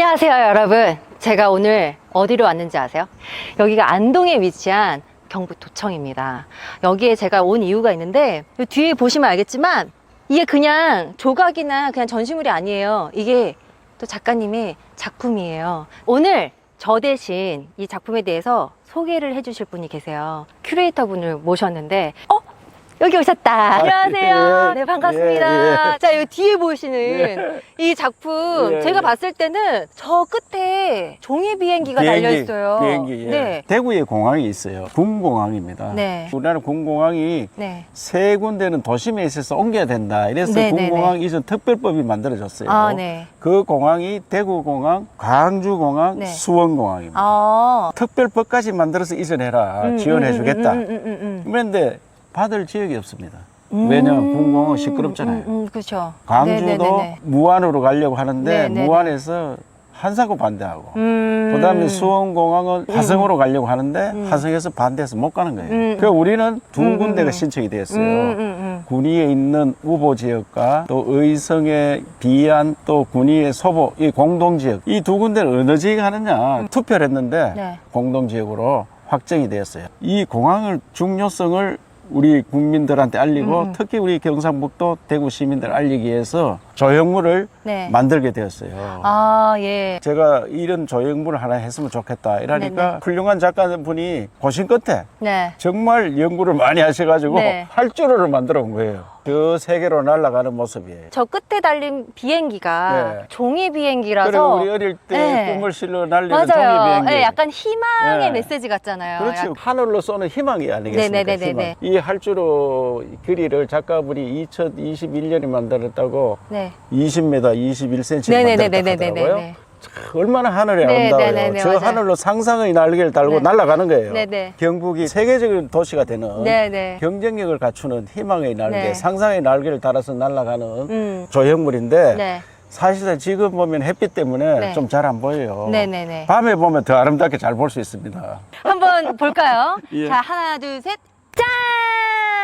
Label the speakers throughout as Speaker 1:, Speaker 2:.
Speaker 1: 안녕하세요, 여러분. 제가 오늘 어디로 왔는지 아세요? 여기가 안동에 위치한 경북 도청입니다. 여기에 제가 온 이유가 있는데 이 뒤에 보시면 알겠지만 이게 그냥 조각이나 그냥 전시물이 아니에요. 이게 또 작가님의 작품이에요. 오늘 저 대신 이 작품에 대해서 소개를 해주실 분이 계세요. 큐레이터 분을 모셨는데, 어? 여기 오셨다. 안녕하세요.
Speaker 2: 예.
Speaker 1: 네, 반갑습니다.
Speaker 2: 예,
Speaker 1: 자, 여기 뒤에 보시는 이 작품,
Speaker 2: 예,
Speaker 1: 제가
Speaker 2: 예.
Speaker 1: 봤을 때는 저 끝에 종이 비행기가 달려 있어요.
Speaker 2: 비행기. 예.
Speaker 1: 네.
Speaker 2: 대구에 공항이 있어요. 군공항입니다.
Speaker 1: 네.
Speaker 2: 우리나라 군공항이
Speaker 1: 네.
Speaker 2: 세 군데는 도심에 있어서 옮겨야 된다. 이래서
Speaker 1: 네, 네,
Speaker 2: 군공항 이전 특별법이 만들어졌어요.
Speaker 1: 아, 네.
Speaker 2: 그 공항이 대구공항, 광주공항,
Speaker 1: 네.
Speaker 2: 수원공항입니다.
Speaker 1: 아.
Speaker 2: 특별법까지 만들어서 이전해라.
Speaker 1: 음,
Speaker 2: 지원해주겠다.
Speaker 1: 음, 음, 음, 음, 음.
Speaker 2: 그런데 받을 지역이 없습니다.
Speaker 1: 음.
Speaker 2: 왜냐하면 군공항은 시끄럽잖아요.
Speaker 1: 음, 음, 그렇죠.
Speaker 2: 광주도
Speaker 1: 네네네네.
Speaker 2: 무안으로 가려고 하는데
Speaker 1: 네네네.
Speaker 2: 무안에서 한사고 반대하고
Speaker 1: 음.
Speaker 2: 그다음에 수원공항은 화성으로 가려고 하는데
Speaker 1: 음.
Speaker 2: 화성에서 반대해서 못 가는 거예요.
Speaker 1: 음.
Speaker 2: 그러니까 우리는 두
Speaker 1: 음,
Speaker 2: 군데가
Speaker 1: 음.
Speaker 2: 신청이 되었어요.
Speaker 1: 음, 음, 음.
Speaker 2: 군위에 있는 우보 지역과 또 의성의 비안 또 군위의 소보 이 공동 지역 이 두 군데를 어느 지역에 하느냐 투표를 했는데
Speaker 1: 네.
Speaker 2: 공동 지역으로 확정이 되었어요. 이 공항을 중요성을 우리 국민들한테 알리고
Speaker 1: 음, 음.
Speaker 2: 특히 우리 경상북도 대구 시민들 알리기 위해서 조형물을
Speaker 1: 네.
Speaker 2: 만들게 되었어요.
Speaker 1: 아, 예.
Speaker 2: 제가 이런 조형물을 하나 했으면 좋겠다 이러니까
Speaker 1: 네네.
Speaker 2: 훌륭한 작가분이 고심 끝에
Speaker 1: 네.
Speaker 2: 정말 연구를 많이 하셔가지고
Speaker 1: 네.
Speaker 2: 활주로를 만들어 온 거예요. 저 세계로 날아가는 모습이에요.
Speaker 1: 저 끝에 달린 비행기가
Speaker 2: 네.
Speaker 1: 종이 비행기라서
Speaker 2: 그리고 우리 어릴 때
Speaker 1: 네.
Speaker 2: 꿈을 실러 날리는 종이
Speaker 1: 맞아요.
Speaker 2: 비행기.
Speaker 1: 네, 약간 희망의
Speaker 2: 네.
Speaker 1: 메시지 같잖아요.
Speaker 2: 그렇지
Speaker 1: 약-
Speaker 2: 하늘로 쏘는 희망이 아니겠습니까?
Speaker 1: 네네네네네.
Speaker 2: 희망. 이 활주로 길이를 작가분이 2021년에 만들었다고
Speaker 1: 네.
Speaker 2: 20m, 21cm
Speaker 1: 네네네네네네네.
Speaker 2: 만들었다고요. 얼마나 하늘이
Speaker 1: 네,
Speaker 2: 아름다워요.
Speaker 1: 네네네,
Speaker 2: 저
Speaker 1: 맞아요.
Speaker 2: 하늘로 상상의 날개를 달고
Speaker 1: 네.
Speaker 2: 날아가는 거예요.
Speaker 1: 네 네.
Speaker 2: 경북이 세계적인 도시가 되는
Speaker 1: 네 네.
Speaker 2: 경쟁력을 갖추는 희망의 날개,
Speaker 1: 네.
Speaker 2: 상상의 날개를 달아서 날아가는
Speaker 1: 음.
Speaker 2: 조형물인데
Speaker 1: 네.
Speaker 2: 사실은 지금 보면 햇빛 때문에
Speaker 1: 네.
Speaker 2: 좀 잘 안 보여요.
Speaker 1: 네네네.
Speaker 2: 밤에 보면 더 아름답게 잘 볼 수 있습니다.
Speaker 1: 한번 볼까요?
Speaker 2: 예.
Speaker 1: 자, 하나, 둘, 셋. 짠!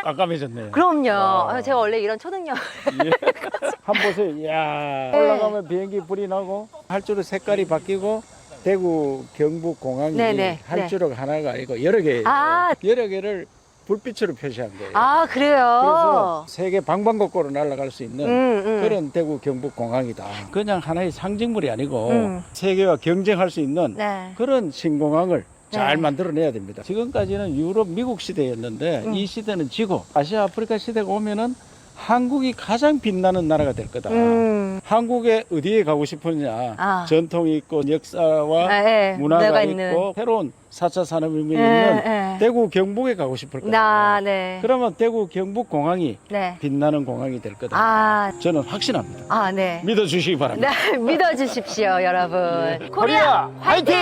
Speaker 2: 깜깜해졌네요.
Speaker 1: 그럼요.
Speaker 2: 와.
Speaker 1: 아, 제가 원래 이런 초능력.
Speaker 2: 한 보세요. 이야. 올라가면 비행기 불이 나고 활주로 색깔이 바뀌고 대구 경북 공항이
Speaker 1: 네네,
Speaker 2: 활주로가 하나가 아니고 여러 개
Speaker 1: 아.
Speaker 2: 여러 개를 불빛으로 표시한 거예요.
Speaker 1: 아, 그래요?
Speaker 2: 그래서 세계 방방곡곡으로 날아갈 수 있는
Speaker 1: 음, 음.
Speaker 2: 그런 대구 경북 공항이다. 그냥 하나의 상징물이 아니고
Speaker 1: 음.
Speaker 2: 세계와 경쟁할 수 있는
Speaker 1: 네.
Speaker 2: 그런 신공항을 잘
Speaker 1: 네. 만들어내야
Speaker 2: 됩니다. 지금까지는 유럽, 미국 시대였는데
Speaker 1: 음.
Speaker 2: 이 시대는 지고 아시아, 아프리카 시대가 오면은 한국이 가장 빛나는 나라가 될 거다.
Speaker 1: 음.
Speaker 2: 한국에 어디에 가고 싶으냐?
Speaker 1: 아.
Speaker 2: 전통이 있고 역사와
Speaker 1: 아, 예. 문화가
Speaker 2: 있고
Speaker 1: 있는.
Speaker 2: 새로운 4차 산업혁명이
Speaker 1: 예,
Speaker 2: 있는
Speaker 1: 예.
Speaker 2: 대구 경북에 가고 싶을 거다.
Speaker 1: 나, 네.
Speaker 2: 그러면 대구 경북 공항이
Speaker 1: 네.
Speaker 2: 빛나는 공항이 될 거다.
Speaker 1: 아,
Speaker 2: 저는 확신합니다.
Speaker 1: 아, 네.
Speaker 2: 믿어 주시기 바랍니다.
Speaker 1: 네, 믿어 주십시오, 여러분.
Speaker 2: 코리아 화이팅!